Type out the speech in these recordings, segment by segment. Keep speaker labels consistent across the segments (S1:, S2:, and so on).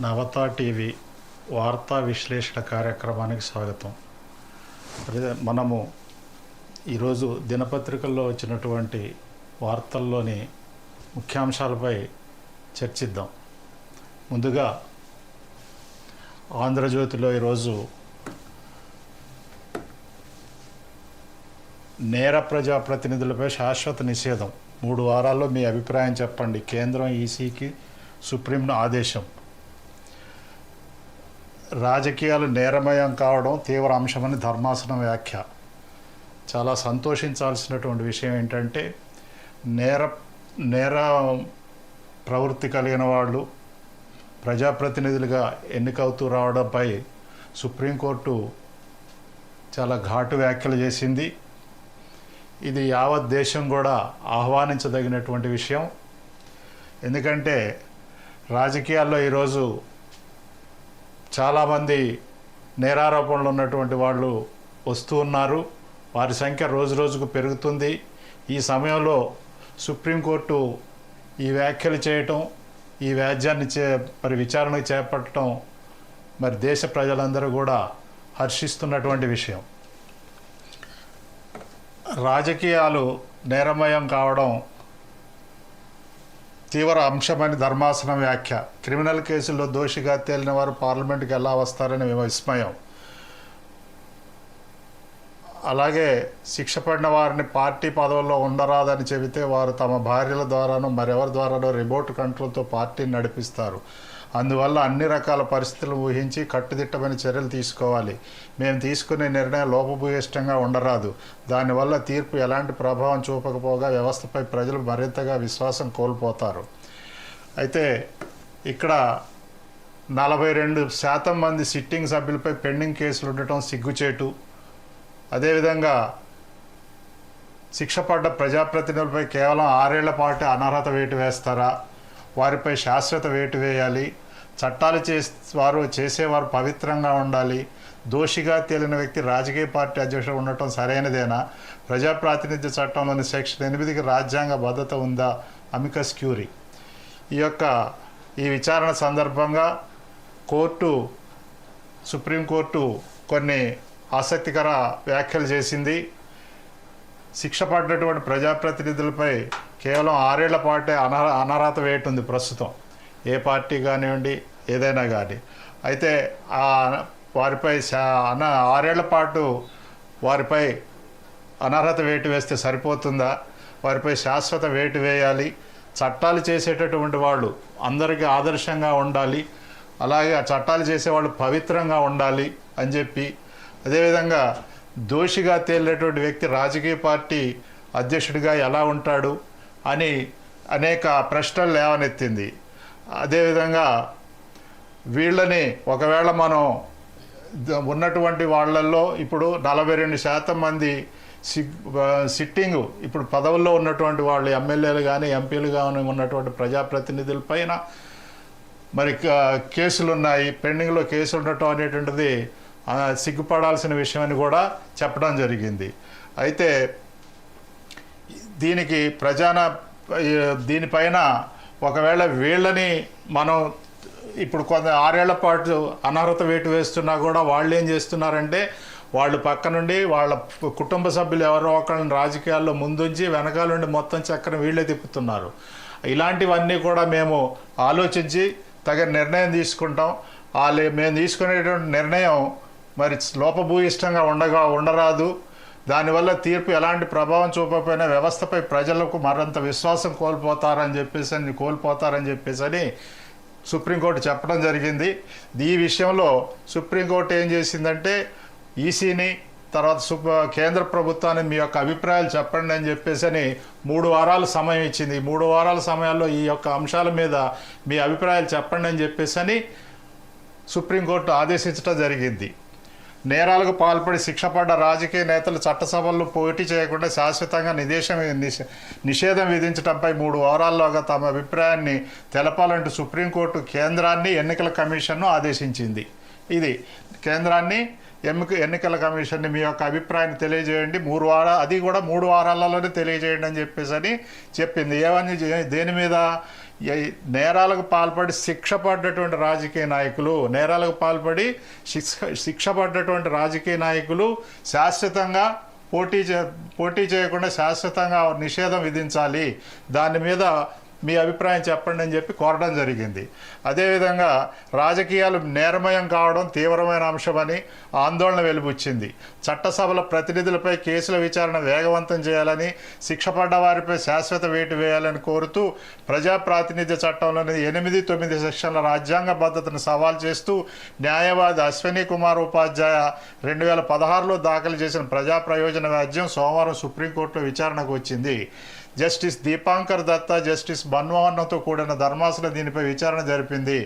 S1: Navata TV వార్తా విశ్లేషణ కార్యక్రమానికి స్వాగతం. అదే మనము ఈరోజు దినపత్రికల్లో వచ్చినటువంటి వార్తల్లోని ముఖ్యాంశాలపై చర్చిద్దాం. ముందుగా ఆంధ్రజ్యోతిలో ఈరోజు నేర ప్రజాప్రతినిధులపై శాశ్వత నిషేధం. మూడు వారాల్లో మీ అభిప్రాయం చెప్పండి. కేంద్రం ఈసీకి సుప్రీం ఆదేశం. రాజకీయాలు నేరమయం కావడం తీవ్ర అంశమని ధర్మాసనం వ్యాఖ్య. చాలా సంతోషించాల్సినటువంటి విషయం ఏంటంటే నేర నేర ప్రవృత్తి కలిగిన వాళ్ళు ప్రజాప్రతినిధులుగా ఎన్నికవుతూ రావడంపై సుప్రీంకోర్టు చాలా ఘాటు వ్యాఖ్యలు చేసింది. ఇది యావత్ దేశం కూడా ఆహ్వానించదగినటువంటి విషయం. ఎందుకంటే రాజకీయాల్లో ఈరోజు చాలామంది నేరారోపణలు ఉన్నటువంటి వాళ్ళు వస్తూ ఉన్నారు. వారి సంఖ్య రోజు రోజుకు పెరుగుతుంది. ఈ సమయంలో సుప్రీంకోర్టు ఈ వ్యాఖ్యలు చేయటం ఈ వ్యాజ్యాన్ని చే మరి విచారణకు చేపట్టడం మరి దేశ ప్రజలందరూ కూడా హర్షిస్తున్నటువంటి విషయం. రాజకీయాలు నేరమయం కావడం తీవ్ర అంశమని ధర్మాసనం వ్యాఖ్య. క్రిమినల్ కేసుల్లో దోషిగా తేలిన వారు పార్లమెంట్కి ఎలా వస్తారని విస్మయం. అలాగే శిక్ష పడిన వారిని పార్టీ పదవుల్లో ఉండరాదని చెబితే వారు తమ భార్యల ద్వారానో మరెవరి ద్వారానో రిమోట్ కంట్రోల్తో పార్టీని నడిపిస్తారు. అందువల్ల అన్ని రకాల పరిస్థితులు ఊహించి కట్టుదిట్టమైన చర్యలు తీసుకోవాలి. మేము తీసుకునే నిర్ణయం లోపభూయిష్టంగా ఉండరాదు. దానివల్ల తీర్పు ఎలాంటి ప్రభావం చూపకపోగా వ్యవస్థపై ప్రజలు మరింతగా విశ్వాసం కోల్పోతారు. అయితే ఇక్కడ నలభై రెండు శాతం మంది సిట్టింగ్ సభ్యులపై పెండింగ్ కేసులు ఉండటం సిగ్గుచేటు. అదేవిధంగా శిక్ష పడ్డ ప్రజాప్రతినిధులపై కేవలం ఆరేళ్ళ పాటు అనర్హత వేటు వేస్తారా? వారిపై శాశ్వత వేటు వేయాలి. చట్టాలు చే వారు చేసేవారు పవిత్రంగా ఉండాలి. దోషిగా తేలిన వ్యక్తి రాజకీయ పార్టీ అధ్యక్షుడు ఉండటం సరైనదేనా? ప్రజాప్రాతినిధ్య చట్టంలోని సెక్షన్ ఎనిమిదికి రాజ్యాంగ భద్రత ఉందా? Amicus curiae. ఈ యొక్క ఈ విచారణ సందర్భంగా కోర్టు సుప్రీంకోర్టు కొన్ని ఆసక్తికర వ్యాఖ్యలు చేసింది. శిక్ష పడ్డటువంటి ప్రజాప్రతినిధులపై కేవలం ఆరేళ్ళ పాటే అనర్హ అనర్హత వేటు ఉంది ప్రస్తుతం. ఏ పార్టీ కానివ్వండి ఏదైనా కానీ అయితే ఆ వారిపై శా- అన ఆరేళ్ళ పాటు వారిపై అనర్హత వేటు వేస్తే సరిపోతుందా? వారిపై శాశ్వత వేటు వేయాలి. చట్టాలు చేసేటటువంటి వాళ్ళు అందరికీ ఆదర్శంగా ఉండాలి. అలాగే ఆ చట్టాలు చేసేవాళ్ళు పవిత్రంగా ఉండాలి అని చెప్పి అదేవిధంగా దోషిగా తేలినటువంటి వ్యక్తి రాజకీయ పార్టీ అధ్యక్షుడిగా ఎలా ఉంటాడు అని అనేక ప్రశ్నలు లేవనెత్తింది. అదేవిధంగా వీళ్ళని ఒకవేళ మనం ఉన్నటువంటి వాళ్ళల్లో ఇప్పుడు నలభై రెండు శాతం మంది సిగ్ సిట్టింగ్ ఇప్పుడు పదవుల్లో ఉన్నటువంటి వాళ్ళు ఎమ్మెల్యేలు కానీ ఎంపీలు కానీ ఉన్నటువంటి ప్రజాప్రతినిధుల పైన మరి కేసులు ఉన్నాయి పెండింగ్లో కేసులు ఉండటం అనేటువంటిది సిగ్గుపడాల్సిన విషయం అని కూడా చెప్పడం జరిగింది. అయితే దీనికి ప్రజాన దీనిపైన ఒకవేళ వీళ్ళని మనం ఇప్పుడు కొంత ఆరేళ్ళ పాటు అనర్హత వేటు వేస్తున్నా కూడా వాళ్ళు ఏం చేస్తున్నారంటే వాళ్ళు పక్క నుండి వాళ్ళ కుటుంబ సభ్యులు ఎవరో ఒకళ్ళని రాజకీయాల్లో ముందుంచి వెనకాల నుండి మొత్తం చక్కని వీళ్ళే తిప్పుతున్నారు. ఇలాంటివన్నీ కూడా మేము ఆలోచించి తగిన నిర్ణయం తీసుకుంటాం. వాళ్ళు మేము తీసుకునేటువంటి నిర్ణయం మరి లోపభూయిష్టంగా ఉండగా ఉండరాదు. దానివల్ల తీర్పు ఎలాంటి ప్రభావం చూపకపోయినా వ్యవస్థపై ప్రజలకు మరింత విశ్వాసం కోల్పోతారని చెప్పేసి అని కోల్పోతారని చెప్పేసి అని సుప్రీంకోర్టు చెప్పడం జరిగింది. ఈ విషయంలో సుప్రీంకోర్టు ఏం చేసిందంటే ఈసీని తర్వాత సుప్ కేంద్ర ప్రభుత్వాన్ని మీ యొక్క అభిప్రాయాలు చెప్పండి అని చెప్పేసి అని మూడు వారాలు సమయం ఇచ్చింది. మూడు వారాల సమయాల్లో ఈ యొక్క అంశాల మీద మీ అభిప్రాయాలు చెప్పండి అని చెప్పేసి అని సుప్రీంకోర్టు ఆదేశించడం జరిగింది. నేరాలకు పాల్పడి శిక్ష పడ్డ రాజకీయ నేతలు చట్టసభల్లో పోటీ చేయకుండా శాశ్వతంగా నిదేశం నిషేధం విధించడంపై మూడు వారాల్లోగా తమ అభిప్రాయాన్ని తెలపాలంటూ సుప్రీంకోర్టు కేంద్రాన్ని ఎన్నికల కమిషన్ను ఆదేశించింది. ఇది కేంద్రాన్ని ఎన్నిక ఎన్నికల కమిషన్ని మీ యొక్క అభిప్రాయాన్ని తెలియజేయండి. మూడు వార అది కూడా మూడు వారాలలోనే తెలియజేయండి అని చెప్పేసి అని చెప్పింది ఏమని దేని మీద నేరాలకు పాల్పడి శిక్ష పడ్డటువంటి రాజకీయ నాయకులు నేరాలకు పాల్పడి శిక్ష శిక్ష పడ్డటువంటి రాజకీయ నాయకులు శాశ్వతంగా పోటీ చే పోటీ చేయకుండా శాశ్వతంగా నిషేధం విధించాలి. దాని మీద మీ అభిప్రాయం చెప్పండి అని చెప్పి కోరడం జరిగింది. అదేవిధంగా రాజకీయాలు నేరమయం కావడం తీవ్రమైన అంశమని ఆందోళన వెలుబుచ్చింది చట్టసభల ప్రతినిధులపై కేసుల విచారణ వేగవంతం చేయాలని శిక్షపడ్డ వారిపై శాశ్వత వేటు వేయాలని కోరుతూ ప్రజా ప్రాతినిధ్య చట్టంలోని ఎనిమిది తొమ్మిది సెక్షన్ల రాజ్యాంగ భద్రతను సవాల్ చేస్తూ న్యాయవాది అశ్విని కుమార్ ఉపాధ్యాయ రెండు వేల పదహారులో దాఖలు చేసిన ప్రజా ప్రయోజన వ్యాజ్యం సోమవారం సుప్రీంకోర్టులో విచారణకు వచ్చింది. జస్టిస్ దీపాంకర్ దత్తా జస్టిస్ మన్మోహన్తో కూడిన ధర్మాసనం దీనిపై విచారణ జరిపింది.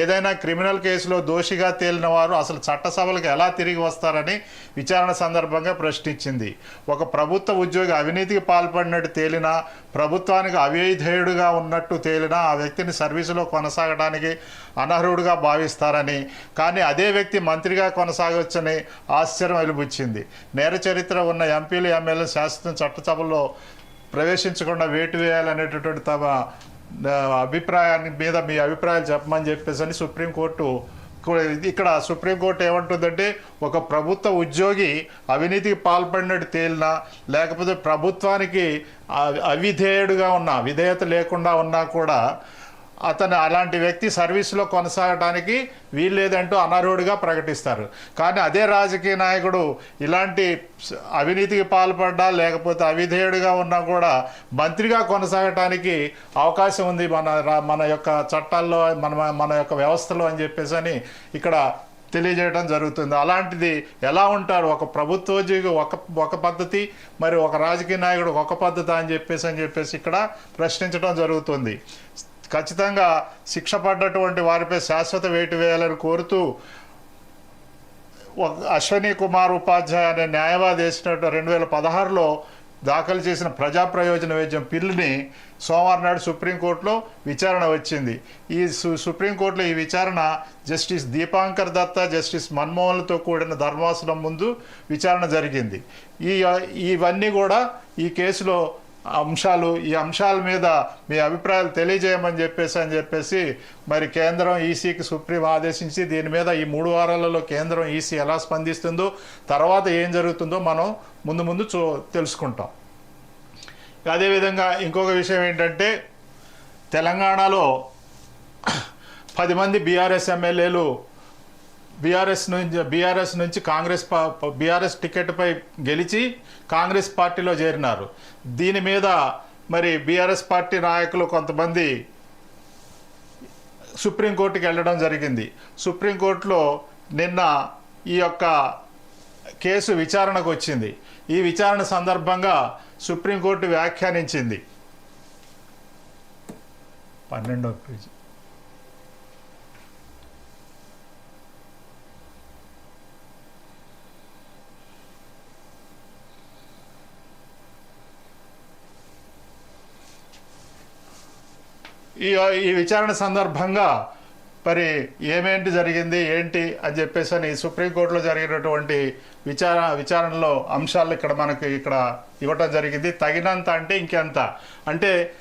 S1: ఏదైనా క్రిమినల్ కేసులో దోషిగా తేలిన వారు అసలు చట్టసభలకు ఎలా తిరిగి వస్తారని విచారణ సందర్భంగా ప్రశ్నించింది. ఒక ప్రభుత్వ ఉద్యోగి అవినీతికి పాల్పడినట్టు తేలినా ప్రభుత్వానికి అవిధేయుడుగా ఉన్నట్టు తేలినా ఆ వ్యక్తిని సర్వీసులో కొనసాగడానికి అనర్హుడుగా భావిస్తారని కానీ అదే వ్యక్తి మంత్రిగా కొనసాగవచ్చని ఆశ్చర్యం వెలుబుచ్చింది. నేర చరిత్ర ఉన్న ఎంపీలు ఎమ్మెల్యే శాశ్వతం చట్టసభలో ప్రవేశించకుండా వేటు వేయాలనేటటువంటి తమ అభిప్రాయాన్ని మీద మీ అభిప్రాయాలు చెప్పమని చెప్పేసి అని సుప్రీంకోర్టు ఇక్కడ సుప్రీంకోర్టు ఏమంటుందంటే ఒక ప్రభుత్వ ఉద్యోగి అవినీతికి పాల్పడినట్టు తేలినా లేకపోతే ప్రభుత్వానికి అవిధేయుడుగా ఉన్నా విధేయత లేకుండా ఉన్నా కూడా అతను అలాంటి వ్యక్తి సర్వీస్లో కొనసాగడానికి వీల్లేదంటూ అనర్హుడిగా ప్రకటిస్తారు. కానీ అదే రాజకీయ నాయకుడు ఇలాంటి అవినీతికి పాల్పడ్డా లేకపోతే అవిధేయుడిగా ఉన్నా కూడా మంత్రిగా కొనసాగటానికి అవకాశం ఉంది మన మన యొక్క చట్టాల్లో మన మన యొక్క వ్యవస్థలో అని చెప్పేసి అని ఇక్కడ తెలియజేయడం జరుగుతుంది. అలాంటిది ఎలా ఉంటారు? ఒక ప్రభుత్వోద్యోగి ఒక ఒక పద్ధతి మరి ఒక రాజకీయ నాయకుడు ఒక పద్ధతి అని చెప్పేసి అని చెప్పేసి ఇక్కడ ప్రశ్నించడం జరుగుతుంది. ఖచ్చితంగా శిక్ష పడ్డటువంటి వారిపై శాశ్వత వేటు వేయాలని కోరుతూ అశ్వనీ అశ్వని కుమార్ ఉపాధ్యాయ అనే న్యాయవాది వేసినట్టు రెండు వేల పదహారులో దాఖలు చేసిన ప్రజా ప్రయోజన వేద్యం బిల్లుని సోమవారం నాడు సుప్రీంకోర్టులో విచారణ వచ్చింది. ఈ సు సుప్రీంకోర్టులో ఈ విచారణ జస్టిస్ దీపాంకర్ దత్తా జస్టిస్ మన్మోహన్లతో కూడిన ధర్మాసనం ముందు విచారణ జరిగింది. ఈ ఇవన్నీ కూడా ఈ కేసులో అంశాలు ఈ అంశాల మీద మీ అభిప్రాయాలు తెలియజేయమని చెప్పేసి అని చెప్పేసి మరి కేంద్రం ఈసీకి సుప్రీం ఆదేశించి దీని మీద ఈ మూడు వారాలలో కేంద్రం ఈసీ ఎలా స్పందిస్తుందో తర్వాత ఏం జరుగుతుందో మనం ముందు ముందు చూ తెలుసుకుంటాం. అదేవిధంగా ఇంకొక విషయం ఏంటంటే తెలంగాణలో పది మంది బీఆర్ఎస్ ఎమ్మెల్యేలు బీఆర్ఎస్ నుంచి బీఆర్ఎస్ నుంచి కాంగ్రెస్ బీఆర్ఎస్ టికెట్పై గెలిచి కాంగ్రెస్ పార్టీలో చేరినారు. దీని మీద మరి బీఆర్ఎస్ పార్టీ నాయకులు కొంతమంది సుప్రీంకోర్టుకి వెళ్ళడం జరిగింది. సుప్రీంకోర్టులో నిన్న ఈ యొక్క కేసు విచారణకు వచ్చింది. ఈ విచారణ సందర్భంగా సుప్రీంకోర్టు వ్యాఖ్యానించింది. పన్నెండో పేజీ. ఈ ఈ విచారణ సందర్భంగా మరి ఏమేంటి జరిగింది ఏంటి అని చెప్పేసి అని సుప్రీంకోర్టులో జరిగినటువంటి విచార విచారణలో అంశాలు ఇక్కడ మనకి ఇక్కడ ఇవ్వటం జరిగింది. తగినంత అంటే ఇంకెంత? అంటే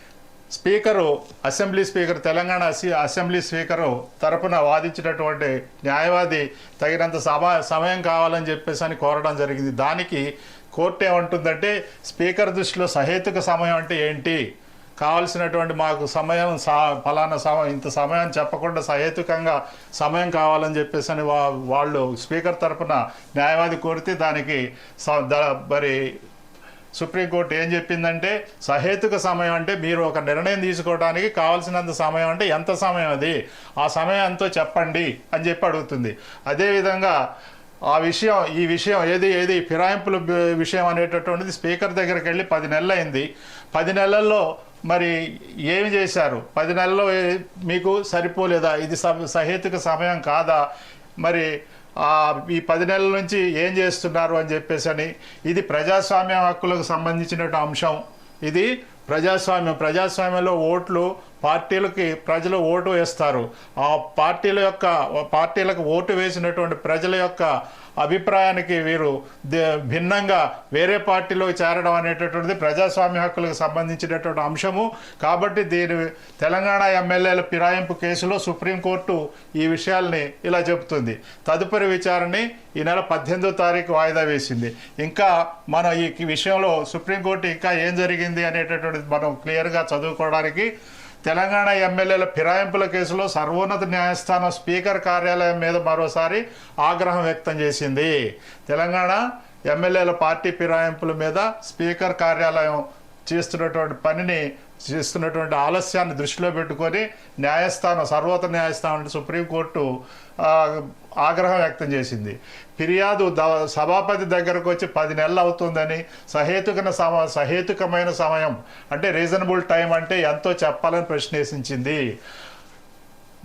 S1: speaker assembly speaker Telangana assembly speaker తరపున వాదించినటువంటి న్యాయవాది తగినంత సమా సమయం కావాలని చెప్పేసి అని కోరడం జరిగింది. దానికి కోర్టు ఏమంటుందంటే స్పీకర్ దృష్టిలో సహేతుక సమయం అంటే ఏంటి? కావలసినటువంటి మాకు సమయం సా ఫలానా సమయం ఇంత సమయం చెప్పకుండా సహేతుకంగా సమయం కావాలని చెప్పేసి అని వా వాళ్ళు స్పీకర్ తరపున న్యాయవాది కోరితే దానికి స- ద- మరి సుప్రీంకోర్టు ఏం చెప్పిందంటే సహేతుక సమయం అంటే మీరు ఒక నిర్ణయం తీసుకోవడానికి కావాల్సినంత సమయం అంటే ఎంత సమయం అది? ఆ సమయం ఎంతో చెప్పండి అని చెప్పి అడుగుతుంది. అదేవిధంగా ఆ విషయం ఈ విషయం ఏది ఏది ఫిరాయింపుల విషయం అనేటటువంటిది స్పీకర్ దగ్గరికి వెళ్ళి పది నెలలు అయింది పది నెలల్లో మరి ఏమి చేశారు? పది నెలల్లో మీకు సరిపోలేదా? ఇది స- సహేతుక సమయం కాదా? మరి ఈ పది నెలల నుంచి ఏం చేస్తున్నారు అని చెప్పేసి అని ఇది ప్రజాస్వామ్య హక్కులకు సంబంధించిన అంశం. ఇది ప్రజాస్వామ్యం. ప్రజాస్వామ్యంలో ఓట్లు పార్టీలకి ప్రజలు ఓటు వేస్తారు. ఆ పార్టీల యొక్క పార్టీలకు ఓటు వేసినటువంటి ప్రజల యొక్క అభిప్రాయానికి వీరు భిన్నంగా వేరే పార్టీలో చేరడం అనేటటువంటిది ప్రజాస్వామ్య హక్కులకు సంబంధించినటువంటి అంశము. కాబట్టి దీని తెలంగాణ ఎమ్మెల్యేల ఫిరాయింపు కేసులో సుప్రీంకోర్టు ఈ విషయాల్ని ఇలా చెబుతుంది. తదుపరి విచారణని ఈ నెల పద్దెనిమిదో తారీఖు వాయిదా వేసింది. ఇంకా మన ఈ విషయంలో సుప్రీంకోర్టు ఇంకా ఏం జరిగింది అనేటటువంటిది మనం క్లియర్గా చదువుకోవడానికి తెలంగాణ ఎమ్మెల్యేల ఫిరాయింపుల కేసులో సర్వోన్నత న్యాయస్థానం స్పీకర్ కార్యాలయం మీద మరోసారి ఆగ్రహం వ్యక్తం చేసింది. తెలంగాణ ఎమ్మెల్యేల పార్టీ ఫిరాయింపుల మీద స్పీకర్ కార్యాలయం చేస్తున్నటువంటి పనిని చేస్తున్నటువంటి ఆలస్యాన్ని దృష్టిలో పెట్టుకొని న్యాయస్థానం సర్వోత్తర న్యాయస్థానం అంటే సుప్రీంకోర్టు ఆగ్రహం వ్యక్తం చేసింది. ఫిర్యాదు ద సభాపతి దగ్గరకు వచ్చి పది నెలలు అవుతుందని సహేతుకన సమ సహేతుకమైన సమయం అంటే రీజనబుల్ టైం అంటే ఎంతో చెప్పాలని ప్రశ్నేసించింది.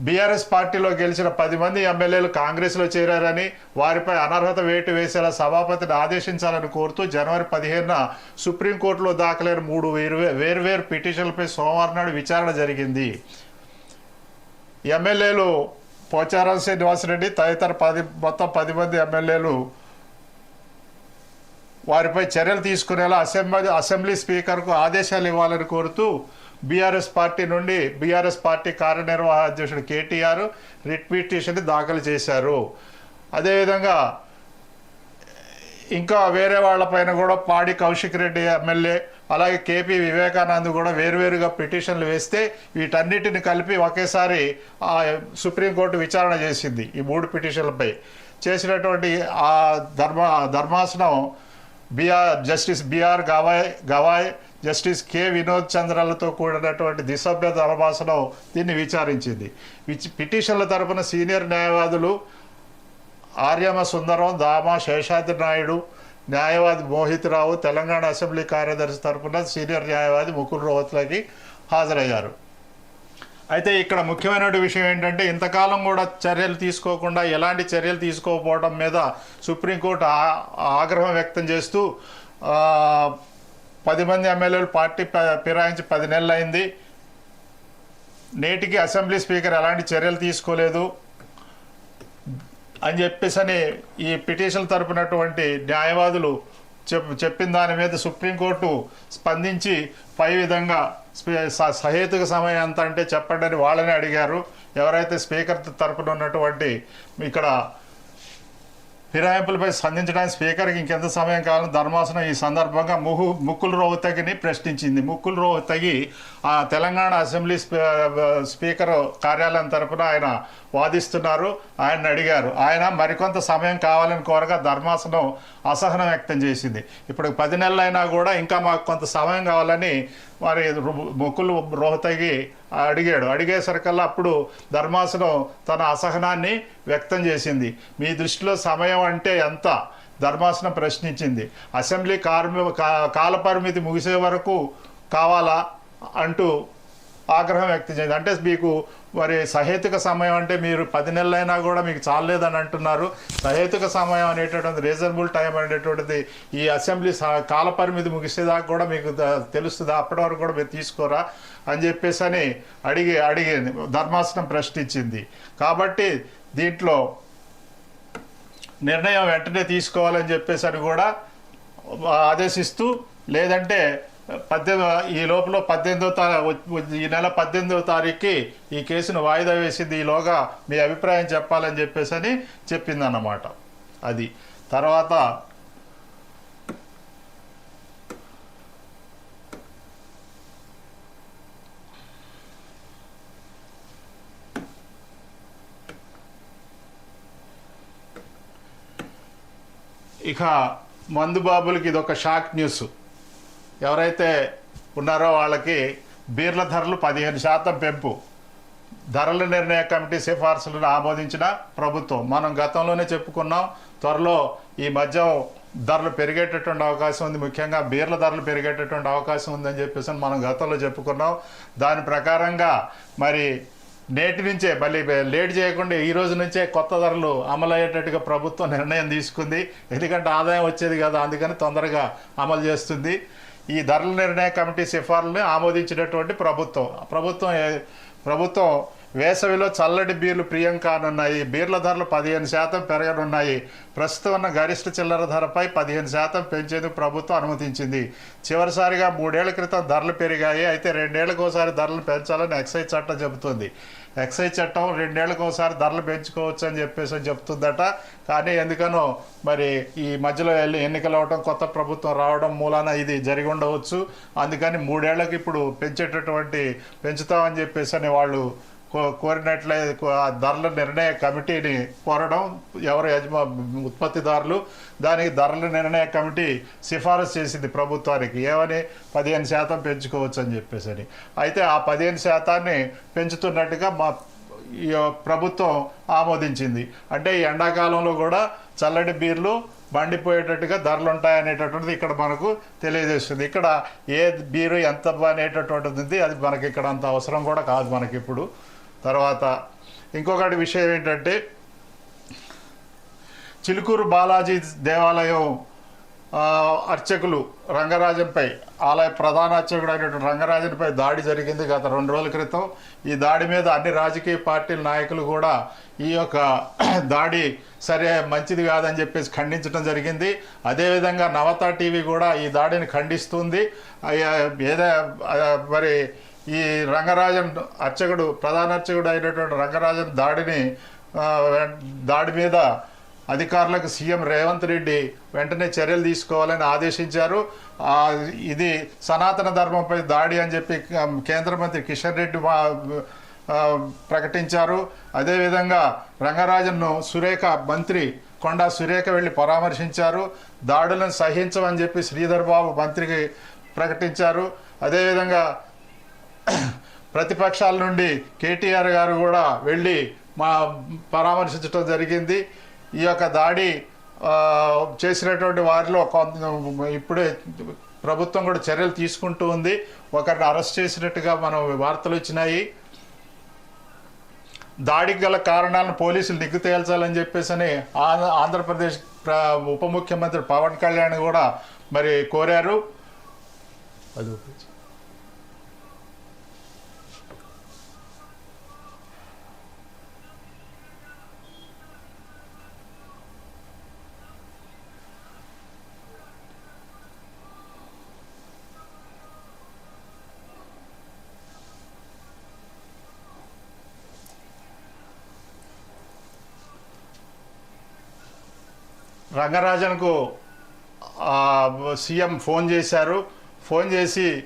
S1: బీఆర్ఎస్ పార్టీలో గెలిచిన పది మంది ఎమ్మెల్యేలు కాంగ్రెస్లో చేరారని వారిపై అనర్హత వేటు వేసేలా సభాపతిని ఆదేశించాలని కోరుతూ జనవరి పదిహేనున సుప్రీంకోర్టులో దాఖలైన మూడు వేరు వేర్వేరు పిటిషన్లపై సోమవారం నాడు విచారణ జరిగింది. ఎమ్మెల్యేలు పోచారం శ్రీనివాసరెడ్డి తదితర పది మొత్తం పది మంది ఎమ్మెల్యేలు వారిపై చర్యలు తీసుకునేలా అసెంబ్లీ అసెంబ్లీ స్పీకర్కు ఆదేశాలు ఇవ్వాలని కోరుతూ బీఆర్ఎస్ పార్టీ నుండి బీఆర్ఎస్ పార్టీ కార్యనిర్వాహక అధ్యక్షుడు కేటీఆర్ రిట్ పిటిషన్ దాఖలు చేశారు. అదేవిధంగా ఇంకా వేరే వాళ్ళపైన కూడా పాడి కౌశిక్ రెడ్డి ఎమ్మెల్యే అలాగే కేపీ వివేకానంద్ కూడా వేరువేరుగా పిటిషన్లు వేస్తే వీటన్నిటిని కలిపి ఒకేసారి ఆ సుప్రీంకోర్టు విచారణ చేసింది ఈ మూడు పిటిషన్లపై. చేసినటువంటి ఆ ధర్మ ధర్మాసనం BR justice BR Gavai Gavai justice K. Vinod చంద్రలతో కూడినటువంటి దిశభ్య ధర్మాసనం దీన్ని విచారించింది. విచ్- పిటిషన్ల తరపున సీనియర్ న్యాయవాదులు ఆర్యమ సుందరం దామా శేషాద్రి నాయుడు న్యాయవాది మోహిత్ రావు తెలంగాణ అసెంబ్లీ కార్యదర్శి తరపున సీనియర్ న్యాయవాది ముకుల్ రోహత్లకి హాజరయ్యారు. అయితే ఇక్కడ ముఖ్యమైన విషయం ఏంటంటే ఇంతకాలం కూడా చర్యలు తీసుకోకుండా ఎలాంటి చర్యలు తీసుకోకపోవడం మీద సుప్రీంకోర్టు ఆగ్రహం వ్యక్తం చేస్తూ పది మంది ఎమ్మెల్యేలు పార్టీ ఫిరాయించి పది నెలలు అయింది నేటికి అసెంబ్లీ స్పీకర్ ఎలాంటి చర్యలు తీసుకోలేదు. అని చెప్పేసి అని ఈ పిటిషన్ తరపునటువంటి న్యాయవాదులు చెప్ చెప్పిన దాని మీద సుప్రీంకోర్టు స్పందించి పై విధంగా స- సహేతుక సమయం ఎంత అంటే చెప్పండి అని వాళ్ళని అడిగారు. ఎవరైతే స్పీకర్ తరపున ఉన్నటువంటి ఇక్కడ ఫిరాయింపులపై స్పందించడానికి స్పీకర్కి ఇంకెంత సమయం కావాలని ధర్మాసనం ఈ సందర్భంగా ముహు ముక్కుల్ రోహతగిని ప్రశ్నించింది. ముక్కుల్ రోహతగి ఆ తెలంగాణ అసెంబ్లీ స్పీ- స్పీకర్ కార్యాలయం తరపున ఆయన వాదిస్తున్నారు ఆయన అడిగారు. ఆయన మరికొంత సమయం కావాలని కోరగా ధర్మాసనం అసహనం వ్యక్తం చేసింది. ఇప్పుడు పది నెలలైనా కూడా ఇంకా మాకు కొంత సమయం కావాలని మరి మొక్కులు రోహతగి అడిగాడు. అడిగేసరికల్లా అప్పుడు ధర్మాసనం తన అసహనాన్ని వ్యక్తం చేసింది. మీ దృష్టిలో సమయం అంటే ఎంత? ధర్మాసనం ప్రశ్నించింది. అసెంబ్లీ కార్మి కా- కాలపరిమితి ముగిసే వరకు కావాలా? అంటూ ఆగ్రహం వ్యక్తం చేసింది. అంటే మీకు మరి సహేతుక సమయం అంటే మీరు పది నెలలైనా కూడా మీకు చాలేదని అంటున్నారు. సహేతుక సమయం అనేటటువంటి రీజనబుల్ టైం అనేటువంటిది ఈ అసెంబ్లీ స- కాలపరిమితి ముగిసేదాకా కూడా మీకు తెలుస్తుంది తెలుస్తుందా. అప్పటి వరకు కూడా మీరు తీసుకోరా అని చెప్పేసి అని అడిగి అడిగి ధర్మాసనం ప్రశ్నించింది. కాబట్టి దీంట్లో నిర్ణయం వెంటనే తీసుకోవాలని చెప్పేసి అని కూడా ఆదేశిస్తూ లేదంటే పద్దెనిమిది ఈ లోపల పద్దెనిమిదో తారీఖు ఈ నెల పద్దెనిమిదో తారీఖుకి ఈ కేసును వాయిదా వేసింది ఈలోగా మీ అభిప్రాయం చెప్పాలని చెప్పేసి అని చెప్పిందన్నమాట. అది. తర్వాత ఇక మందు బాబులకి ఇది ఒక షాక్ న్యూస్. ఎవరైతే ఉన్నారో వాళ్ళకి బీర్ల ధరలు పదిహేను శాతం పెంపు. ధరల నిర్ణయ కమిటీ సిఫార్సులను ఆమోదించిన ప్రభుత్వం. మనం గతంలోనే చెప్పుకున్నాం త్వరలో ఈ మద్యం ధరలు పెరిగేటటువంటి అవకాశం ఉంది. ముఖ్యంగా బీర్ల ధరలు పెరిగేటటువంటి అవకాశం ఉందని చెప్పేసి మనం గతంలో చెప్పుకున్నాం. దాని ప్రకారంగా మరి నేటి నుంచే మళ్ళీ లేట్ చేయకుండా ఈ రోజు నుంచే కొత్త ధరలు అమలు అయ్యేటట్టుగా ప్రభుత్వం నిర్ణయం తీసుకుంది. ఎందుకంటే ఆదాయం వచ్చేది కదా అందుకని తొందరగా అమలు చేస్తుంది. ఈ ధరల నిర్ణయ కమిటీ సిఫార్సుని ఆమోదించినటువంటి ప్రభుత్వం. ప్రభుత్వం ప్రభుత్వం వేసవిలో చల్లటి బీర్లు ప్రియం కానున్నాయి బీర్ల ధరలు పదిహేను శాతం పెరగనున్నాయి. ప్రస్తుతం ఉన్న గరిష్ట చిల్లర ధరపై పదిహేను శాతం పెంచేందుకు ప్రభుత్వం అనుమతించింది. చివరిసారిగా మూడేళ్ళ క్రితం ధరలు పెరిగాయి. అయితే రెండేళ్ళకోసారి ధరలు పెంచాలని ఎక్సైజ్ చట్టం చెబుతుంది. ఎక్సైజ్ చట్టం రెండేళ్ళకు ఒకసారి ధరలు పెంచుకోవచ్చు అని చెప్పేసి అని చెప్తుందట. కానీ ఎందుకనో మరి ఈ మధ్యలో వెళ్ళి ఎన్నికలు అవడం కొత్త ప్రభుత్వం రావడం మూలాన ఇది జరిగి ఉండవచ్చు. అందుకని మూడేళ్ళకు ఇప్పుడు పెంచేటటువంటి పెంచుతామని చెప్పేసి అని వాళ్ళు కోరినట్లే ఆ ధరల నిర్ణయ కమిటీని కోరడం ఎవరు యజమా ఉత్పత్తిదారులు దానికి ధరల నిర్ణయ కమిటీ సిఫారసు చేసింది ప్రభుత్వానికి. ఏమని? పదిహేను శాతం పెంచుకోవచ్చు అని చెప్పేసి అయితే ఆ పదిహేను శాతాన్ని పెంచుతున్నట్టుగా మా ఈ ప్రభుత్వం ఆమోదించింది. అంటే ఈ ఎండాకాలంలో కూడా చల్లటి బీర్లు బండిపోయేటట్టుగా ధరలు ఉంటాయనేటటువంటిది ఇక్కడ మనకు తెలియజేస్తుంది. ఇక్కడ ఏ బీరు ఎంత అనేటటువంటిది అది మనకి ఇక్కడ అంత అవసరం కూడా కాదు మనకి ఇప్పుడు తర్వాత ఇంకొకటి విషయం ఏంటంటే చిలుకూరు బాలాజీ దేవాలయం అర్చకులు రంగరాజన్పై ఆలయ ప్రధాన అర్చకుడు అయినటువంటి రంగరాజన్పై దాడి జరిగింది గత రెండు రోజుల క్రితం. ఈ దాడి మీద అన్ని రాజకీయ పార్టీల నాయకులు కూడా ఈ యొక్క దాడి సరే మంచిది కాదని చెప్పేసి ఖండించడం జరిగింది. అదేవిధంగా నవత టీవీ కూడా ఈ దాడిని ఖండిస్తుంది. ఏదో మరి ఈ రంగరాజన్ అర్చకుడు ప్రధాన అర్చకుడు అయినటువంటి రంగరాజన్ దాడిని దాడి మీద అధికారులకు సీఎం రేవంత్ రెడ్డి వెంటనే చర్యలు తీసుకోవాలని ఆదేశించారు. ఇది సనాతన ధర్మంపై దాడి అని చెప్పి కేంద్ర మంత్రి కిషన్ రెడ్డి ప్రకటించారు. అదేవిధంగా రంగరాజన్ను సురేఖ మంత్రి కొండా సురేఖ వెళ్ళి పరామర్శించారు. దాడులను సహించమని చెప్పి శ్రీధర్ బాబు మంత్రికి ప్రకటించారు. అదేవిధంగా ప్రతిపక్షాల నుండి కేటీఆర్ గారు కూడా వెళ్ళి మా పరామర్శించడం జరిగింది. ఈ యొక్క దాడి చేసినటువంటి వారిలో కొంత ఇప్పుడే ప్రభుత్వం కూడా చర్యలు తీసుకుంటూ ఉంది. ఒకరిని అరెస్ట్ చేసినట్టుగా మనం వార్తలు వచ్చినాయి. దాడికి గల కారణాలను పోలీసులు నిగ్గు తేల్చాలని చెప్పేసి అని ఆంధ్ర- ఆంధ్రప్రదేశ్ ఉప ముఖ్యమంత్రి పవన్ కళ్యాణ్ కూడా మరి కోరారు. అది రంగరాజన్కు సీఎం ఫోన్ చేశారు. ఫోన్ చేసి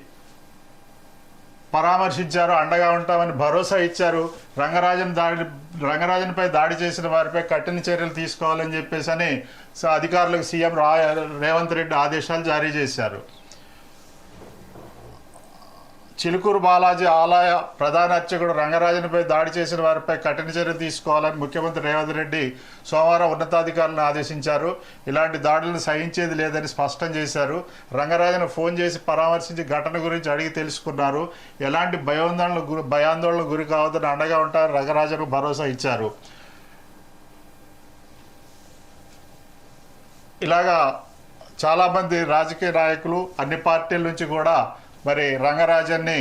S1: పరామర్శించారు అండగా ఉంటామని భరోసా ఇచ్చారు. రంగరాజన్ దాడి రంగరాజన్పై దాడి చేసిన వారిపై కఠిన చర్యలు తీసుకోవాలని చెప్పేసి అని అధికారులకు సీఎం రా రేవంత్ రెడ్డి ఆదేశాలు జారీ చేశారు. చిలుకూరు బాలాజీ ఆలయ ప్రధాన అర్చకుడు రంగరాజన్పై దాడి చేసిన వారిపై కఠిన చర్యలు తీసుకోవాలని ముఖ్యమంత్రి రేవంత్ రెడ్డి సోమవారం ఉన్నతాధికారులను ఆదేశించారు. ఇలాంటి దాడులను సహించేది లేదని స్పష్టం చేశారు. రంగరాజన్ ఫోన్ చేసి పరామర్శించి ఘటన గురించి అడిగి తెలుసుకున్నారు. ఎలాంటి భయాందోళన గురి భయాందోళనకు గురి కావద్దని అండగా ఉంటారని రంగరాజన్కు భరోసా ఇచ్చారు. ఇలాగా చాలామంది రాజకీయ నాయకులు అన్ని పార్టీల నుంచి కూడా మరి రంగరాజన్ని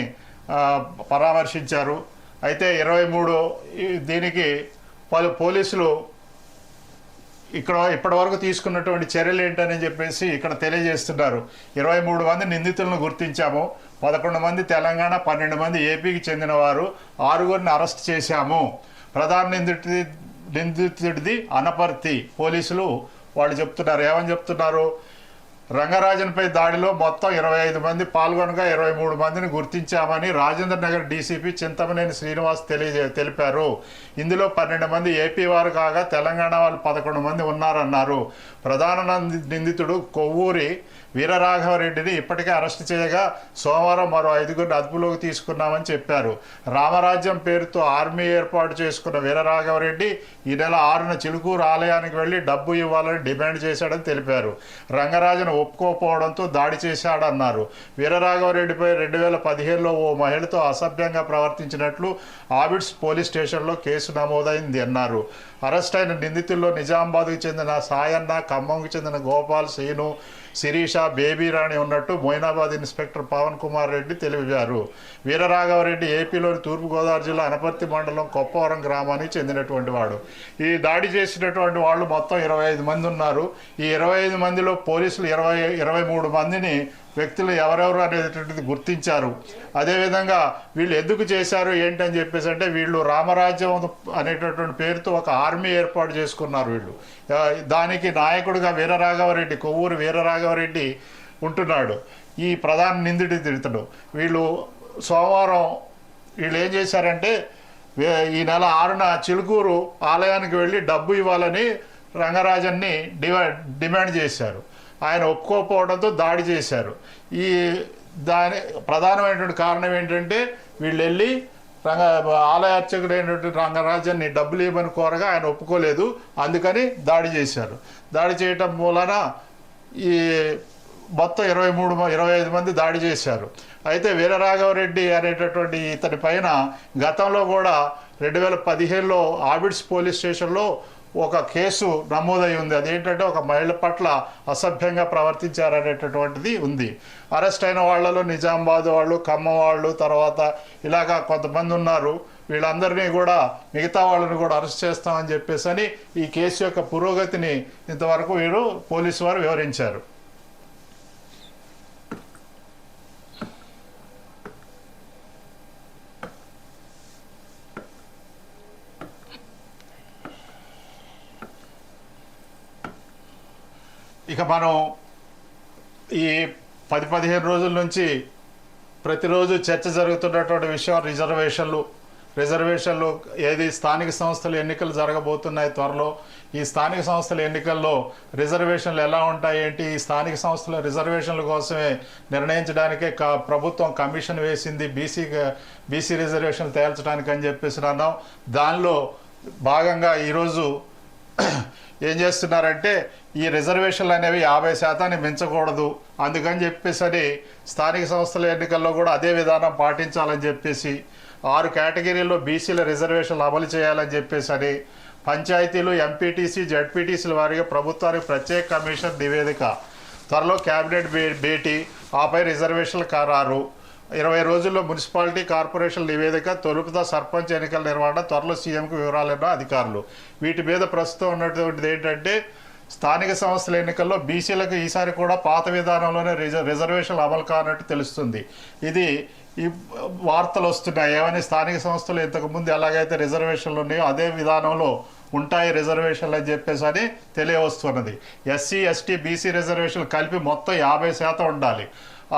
S1: పరామర్శించారు. అయితే ఇరవై మూడు దీనికి పలు పోలీసులు ఇక్కడ ఇప్పటివరకు తీసుకున్నటువంటి చర్యలు ఏంటని చెప్పేసి ఇక్కడ తెలియజేస్తున్నారు. ఇరవై మూడు మంది నిందితులను గుర్తించాము. పదకొండు మంది తెలంగాణ పన్నెండు మంది ఏపీకి చెందినవారు. ఆరుగురిని అరెస్ట్ చేశాము. ప్రధాన నిందితుడి నిందితుడిది అనపర్తి పోలీసులు. వాళ్ళు చెప్తున్నారు. ఏమని చెప్తున్నారు? రంగరాజన్పై దాడిలో మొత్తం ఇరవై ఐదు మంది పాల్గొనగా ఇరవై మూడు మందిని గుర్తించామని రాజేంద్ర నగర్ డీసీపీ చింతమనేని శ్రీనివాస్ తెలియజే తెలిపారు. ఇందులో పన్నెండు మంది ఏపీ వారు కాగా తెలంగాణ వాళ్ళు పదకొండు మంది ఉన్నారన్నారు. ప్రధాన నంది- నిందితుడు కొవ్వూరి వీరరాఘవరెడ్డిని ఇప్పటికే అరెస్ట్ చేయగా సోమవారం మరో ఐదుగురిని అదుపులోకి తీసుకున్నామని చెప్పారు. రామరాజ్యం పేరుతో ఆర్మీ ఏర్పాటు చేసుకున్న వీరరాఘవరెడ్డి ఈ నెల ఆరున చిలుకూరు ఆలయానికి వెళ్ళి డబ్బు ఇవ్వాలని డిమాండ్ చేశాడని తెలిపారు. రంగరాజన్ ఒప్పుకోకపోవడంతో దాడి చేశాడన్నారు. వీరరాఘవరెడ్డిపై రెండు వేల పదిహేనులో ఓ మహిళతో అసభ్యంగా ప్రవర్తించినట్లు ఆబిడ్స్ పోలీస్ స్టేషన్లో కేసు నమోదైంది అన్నారు. అరెస్ట్ అయిన నిందితుల్లో నిజామాబాద్కు చెందిన సాయన్న ఖమ్మంకు చెందిన గోపాల్ సీను శిరీష బేబీ రాణి ఉన్నట్టు మొయినాబాద్ ఇన్స్పెక్టర్ పవన్ కుమార్ రెడ్డి తెలిపారు. వీరరాఘవరెడ్డి ఏపీలోని తూర్పుగోదావరి జిల్లా అనపర్తి మండలం కొప్పవరం గ్రామానికి చెందినటువంటి వాడు. ఈ దాడి చేసినటువంటి వాళ్ళు మొత్తం ఇరవై ఐదు మంది ఉన్నారు. ఈ ఇరవై ఐదు మందిలో పోలీసులు ఇరవై ఇరవై మూడు మందిని వ్యక్తులు ఎవరెవరు అనేటువంటిది గుర్తించారు. అదేవిధంగా వీళ్ళు ఎందుకు చేశారు ఏంటని చెప్పేసి అంటే వీళ్ళు రామరాజ్యం అనేటటువంటి పేరుతో ఒక ఆర్మీ ఏర్పాటు చేసుకున్నారు వీళ్ళు. దానికి నాయకుడిగా వీరరాఘవరెడ్డి కొవ్వూరు వీరరాఘవరెడ్డి ఉంటున్నాడు. ఈ ప్రధాన నిందిడి ఇతడు. వీళ్ళు సోమవారం వీళ్ళు ఏం చేశారంటే ఈ నెల ఆరున చిలుకూరు ఆలయానికి వెళ్ళి డబ్బు ఇవ్వాలని రంగరాజన్ని డివా డిమాండ్ చేశారు. ఆయన ఒప్పుకోకపోవడంతో దాడి చేశారు. ఈ దాని ప్రధానమైనటువంటి కారణం ఏంటంటే వీళ్ళు వెళ్ళి రంగ ఆలయ అర్చకుడైనటువంటి రంగరాజన్ని డబ్బులు ఇవ్వమని కోరగా ఆయన ఒప్పుకోలేదు. అందుకని దాడి చేశారు. దాడి చేయటం మూలన ఈ మొత్తం ఇరవై మూడు ఇరవై ఐదు మంది దాడి చేశారు. అయితే వీరరాఘవరెడ్డి అనేటటువంటి ఇతని పైన గతంలో కూడా రెండు వేల పదిహేనులో ఆబిడ్స్ పోలీస్ స్టేషన్లో ఒక కేసు నమోదై ఉంది. అదేంటంటే ఒక మహిళ పట్ల అసభ్యంగా ప్రవర్తించారనేటటువంటిది ఉంది. అరెస్ట్ అయిన వాళ్ళలో నిజామాబాద్ వాళ్ళు ఖమ్మం వాళ్ళు తర్వాత ఇలాగా కొంతమంది ఉన్నారు. వీళ్ళందరినీ కూడా మిగతా వాళ్ళని కూడా అరెస్ట్ చేస్తామని చెప్పేసి అని ఈ కేసు యొక్క పురోగతిని ఇంతవరకు వీరు పోలీసు వారు వివరించారు. ఇక మనం ఈ పది పదిహేను రోజుల నుంచి ప్రతిరోజు చర్చ జరుగుతున్నటువంటి విషయం రిజర్వేషన్లు రిజర్వేషన్లు ఏది స్థానిక సంస్థలు ఎన్నికలు జరగబోతున్నాయి త్వరలో ఈ స్థానిక సంస్థల ఎన్నికల్లో రిజర్వేషన్లు ఎలా ఉంటాయి ఏంటి ఈ స్థానిక సంస్థల రిజర్వేషన్ల కోసమే నిర్ణయించడానికే క ప్రభుత్వం కమిషన్ వేసింది బీసీ బీసీ రిజర్వేషన్లు తేల్చడానికి అని చెప్పేసి అన్నాం. దానిలో భాగంగా ఈరోజు ఏం చేస్తున్నారంటే ఈ రిజర్వేషన్లు అనేవి యాభై శాతాన్ని మించకూడదు. అందుకని చెప్పేసి అని స్థానిక సంస్థల ఎన్నికల్లో కూడా అదే విధానం పాటించాలని చెప్పేసి ఆరు కేటగిరీల్లో బీసీల రిజర్వేషన్లు అమలు చేయాలని చెప్పేసి అని పంచాయతీలు ఎంపీటీసీ జడ్పీటీసీల వారిగా ప్రభుత్వానికి ప్రత్యేక కమిషన్ నివేదిక. త్వరలో కేబినెట్ భేటీ ఆపై రిజర్వేషన్లు ఖరారు. ఇరవై రోజుల్లో మున్సిపాలిటీ కార్పొరేషన్ నివేదిక తొలుపుత సర్పంచ్ ఎన్నికల నిర్వహణ త్వరలో సీఎంకు వివరాలన్న అధికారులు. వీటి మీద ప్రస్తుతం ఉన్నటువంటిది ఏంటంటే స్థానిక సంస్థల ఎన్నికల్లో బీసీలకు ఈసారి కూడా పాత విధానంలోనే రిజ రిజర్వేషన్లు అమలు కానట్టు తెలుస్తుంది. ఇది ఈ వార్తలు వస్తున్నాయి. ఏమని స్థానిక సంస్థలు ఇంతకుముందు ఎలాగైతే రిజర్వేషన్లు ఉన్నాయో అదే విధానంలో ఉంటాయి రిజర్వేషన్లు అని చెప్పేసి అని తెలియవస్తున్నది. ఎస్సీ ఎస్టీ బీసీ రిజర్వేషన్లు కలిపి మొత్తం యాభై శాతం ఉండాలి.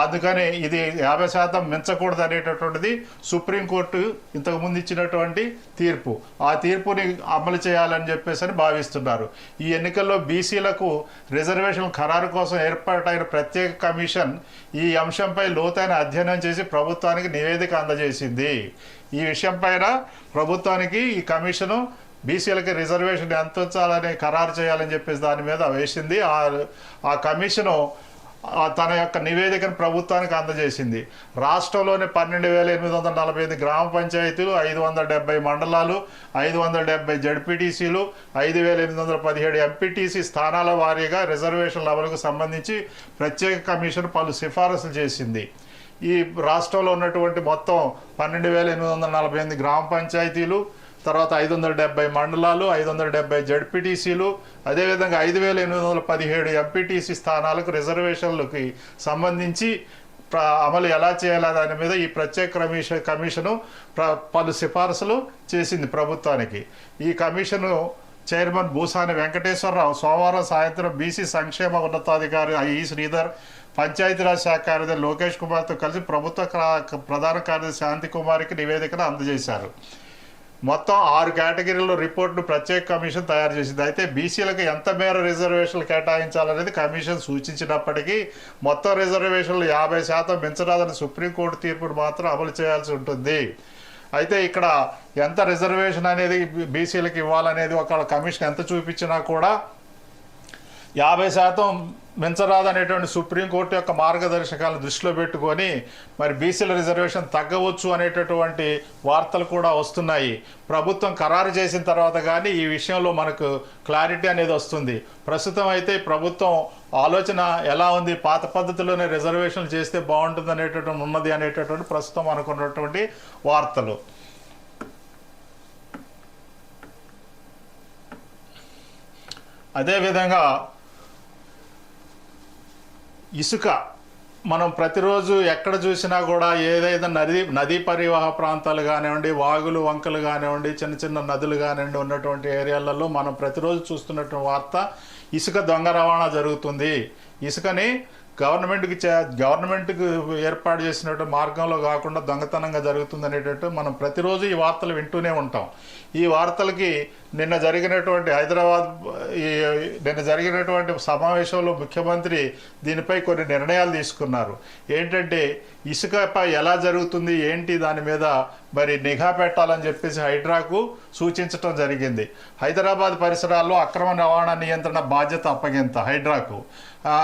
S1: అందుకని ఇది యాభై శాతం మించకూడదు అనేటటువంటిది సుప్రీంకోర్టు ఇంతకుముందు ఇచ్చినటువంటి తీర్పు. ఆ తీర్పుని అమలు చేయాలని చెప్పేసి అని భావిస్తున్నారు. ఈ ఎన్నికల్లో బీసీలకు రిజర్వేషన్ ఖరారు కోసం ఏర్పాటైన ప్రత్యేక కమిషన్ ఈ అంశంపై లోతైన అధ్యయనం చేసి ప్రభుత్వానికి నివేదిక అందజేసింది. ఈ విషయం పైన ప్రభుత్వానికి ఈ కమిషను బీసీలకి రిజర్వేషన్ ఎంత ఉంచాలని ఖరారు చేయాలని చెప్పేసి దాని మీద వేసింది. ఆ ఆ కమిషను తన యొక్క నివేదికను ప్రభుత్వానికి అందజేసింది. రాష్ట్రంలోని పన్నెండు వేల ఎనిమిది వందల నలభై ఐదు గ్రామ పంచాయతీలు ఐదు వందల డెబ్బై మండలాలు ఐదు వందల డెబ్బై జడ్పీటీసీలు ఐదు వేల ఎనిమిది వందల పదిహేడు ఎంపీటీసీ స్థానాల వారీగా రిజర్వేషన్ల అమలుకు సంబంధించి ప్రత్యేక కమిషన్ పలు సిఫారసులు చేసింది. ఈ రాష్ట్రంలో ఉన్నటువంటి మొత్తం పన్నెండు వేల ఎనిమిది వందల నలభై ఎనిమిది గ్రామ పంచాయతీలు తర్వాత ఐదు వందల డెబ్బై మండలాలు ఐదు వందల డెబ్బై జడ్పీటీసీలు అదేవిధంగా ఐదు వేల ఎనిమిది వందల పదిహేడు ఎంపీటీసీ స్థానాలకు రిజర్వేషన్లకి సంబంధించి అమలు ఎలా చేయాలి దాని మీద ఈ ప్రత్యేక కమిషన్ కమిషను ప్ర పలు సిఫార్సులు చేసింది ప్రభుత్వానికి. ఈ కమిషను చైర్మన్ భూసాని వెంకటేశ్వరరావు సోమవారం సాయంత్రం బీసీ సంక్షేమ ఉన్నతాధికారి ఐ. శ్రీధర్ పంచాయతీరాజ్ శాఖ కార్యదర్శి లోకేష్ కుమార్తో కలిసి ప్రభుత్వ ప్రధాన కార్యదర్శి శాంతి కుమార్కి నివేదికను అందజేశారు. మొత్తం ఆరు కేటగిరీలో రిపోర్ట్ను ప్రత్యేక కమిషన్ తయారు చేసింది. అయితే బీసీలకు ఎంత మేర రిజర్వేషన్లు కేటాయించాలనేది కమిషన్ సూచించినప్పటికీ మొత్తం రిజర్వేషన్లు యాభై శాతం మించరాదని సుప్రీంకోర్టు తీర్పును మాత్రం అమలు చేయాల్సి ఉంటుంది. అయితే ఇక్కడ ఎంత రిజర్వేషన్ అనేది బీసీలకు ఇవ్వాలనేది ఒక కమిషన్ ఎంత చూపించినా కూడా యాభై శాతం మించరాదనేటువంటి సుప్రీంకోర్టు యొక్క మార్గదర్శకాలను దృష్టిలో పెట్టుకొని మరి బీసీల రిజర్వేషన్ తగ్గవచ్చు అనేటటువంటి వార్తలు కూడా వస్తున్నాయి. ప్రభుత్వం ఖరారు చేసిన తర్వాత కానీ ఈ విషయంలో మనకు క్లారిటీ అనేది వస్తుంది. ప్రస్తుతం అయితే ప్రభుత్వం ఆలోచన ఎలా ఉంది? పాత పద్ధతిలోనే రిజర్వేషన్లు చేస్తే బాగుంటుంది అనేటటువంటి ఉన్నది అనేటటువంటి ప్రస్తుతం అనుకున్నటువంటి వార్తలు. అదేవిధంగా ఇసుక. మనం ప్రతిరోజు ఎక్కడ చూసినా కూడా ఏదైనా నది నదీ పరివాహ ప్రాంతాలు కానివ్వండి వాగులు వంకలు కానివ్వండి చిన్న చిన్న నదులు కానివ్వండి ఉన్నటువంటి ఏరియాలలో మనం ప్రతిరోజు చూస్తున్నటువంటి వార్త ఇసుక దొంగ రవాణా జరుగుతుంది. ఇసుకని గవర్నమెంట్కి చే గవర్నమెంట్కి ఏర్పాటు చేసినటువంటి మార్గంలో కాకుండా దొంగతనంగా జరుగుతుంది అనేటట్టు మనం ప్రతిరోజు ఈ వార్తలు వింటూనే ఉంటాం. ఈ వార్తలకి నిన్న జరిగినటువంటి హైదరాబాద్ ఈ నిన్న జరిగినటువంటి సమావేశంలో ముఖ్యమంత్రి దీనిపై కొన్ని నిర్ణయాలు తీసుకున్నారు. ఏంటంటే ఇసుకపై ఎలా జరుగుతుంది ఏంటి దాని మీద మరి నిఘా పెట్టాలని చెప్పేసి హైడ్రాకు సూచించడం జరిగింది. హైదరాబాద్ పరిసరాల్లో అక్రమ రవాణా నియంత్రణ బాధ్యత అప్పగింత హైడ్రాకు.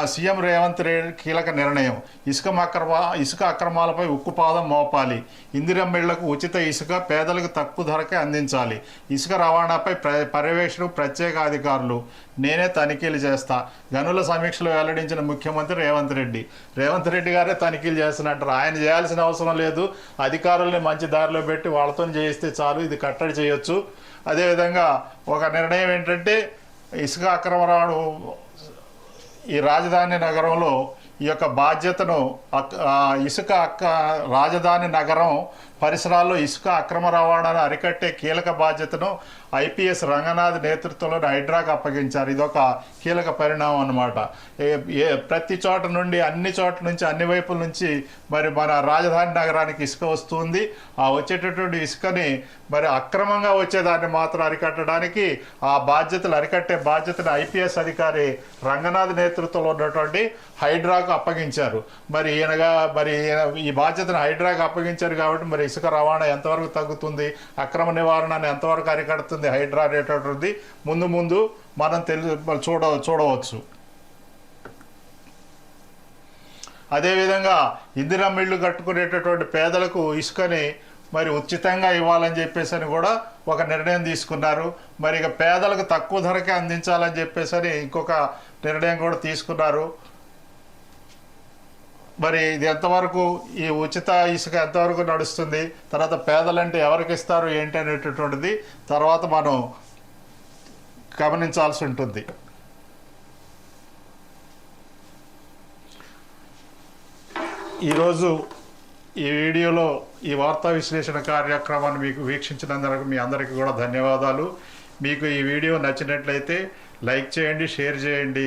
S1: సీఎం రేవంత్ రెడ్డి కీలక నిర్ణయం. ఇసుక అక్రమ ఇసుక అక్రమాలపై ఉక్కుపాదం మోపాలి. ఇందిరమ్మిళ్ళకు ఉచిత ఇసుక పేదలకు తక్కువ ధరకే అందించాలి. ఇసుక రవాణాపై ప్ర పర్యవేక్షణ ప్రత్యేక అధికారులు. నేనే తనిఖీలు చేస్తా. గనుల సమీక్షలు వెల్లడించిన ముఖ్యమంత్రి రేవంత్ రెడ్డి. రేవంత్ రెడ్డి గారే తనిఖీలు చేస్తున్నట్టు ఆయన చేయాల్సిన అవసరం లేదు. అధికారుల్ని మంచి దారిలో పెట్టి వాళ్ళతో చేయిస్తే చాలు. ఇది కట్టడి చేయొచ్చు. అదేవిధంగా ఒక నిర్ణయం ఏంటంటే ఇసుక అక్రమ రవాణా ఈ రాజధాని నగరంలో ఈ యొక్క బాధ్యతను ఇసుక అక్క రాజధాని నగరం పరిసరాల్లో ఇసుక అక్రమ రవాణాను అరికట్టే కీలక బాధ్యతను ఐపీఎస్ రంగనాథ్ నేతృత్వంలోని హైడ్రాకు అప్పగించారు. ఇదొక కీలక పరిణామం అన్నమాట. ఏ- ఏ ప్రతి చోట నుండి అన్ని చోట్ల నుంచి అన్ని వైపుల నుంచి మరి మన రాజధాని నగరానికి ఇసుక వస్తుంది. ఆ వచ్చేటటువంటి ఇసుకని మరి అక్రమంగా వచ్చేదాన్ని మాత్రం అరికట్టడానికి ఆ బాధ్యతలు అరికట్టే బాధ్యతను ఐపీఎస్ అధికారి రంగనాథ్ నేతృత్వంలో ఉన్నటువంటి హైడ్రాకు అప్పగించారు. మరి ఈయనగా మరి ఈయన ఈ బాధ్యతను హైడ్రాకు అప్పగించారు కాబట్టి మరి ఇసుక రవాణా ఎంతవరకు తగ్గుతుంది అక్రమ నివారణ ఎంతవరకు అరికడుతుంది హైడ్రా అనేటటువంటిది ముందు ముందు మనం తెలి చూడ చూడవచ్చు. అదేవిధంగా ఇందిరా మిల్లు కట్టుకునేటటువంటి పేదలకు ఇసుకని మరి ఉచితంగా ఇవ్వాలని చెప్పేసి అని కూడా ఒక నిర్ణయం తీసుకున్నారు. మరి ఇక పేదలకు తక్కువ ధరకే అందించాలని చెప్పేసి అని ఇంకొక నిర్ణయం కూడా తీసుకున్నారు. మరి ఇది ఎంతవరకు ఈ ఉచిత ఇసుక ఎంతవరకు నడుస్తుంది? తర్వాత పేదలంటే ఎవరికి ఇస్తారు? ఏంటి అనేటటువంటిది తర్వాత మనం గమనించాల్సి ఉంటుంది. ఈరోజు ఈ వీడియోలో ఈ వార్తా విశ్లేషణ కార్యక్రమాన్ని మీకు వీక్షించినందుకు మీ అందరికీ కూడా ధన్యవాదాలు. మీకు ఈ వీడియో నచ్చినట్లయితే లైక్ చేయండి షేర్ చేయండి.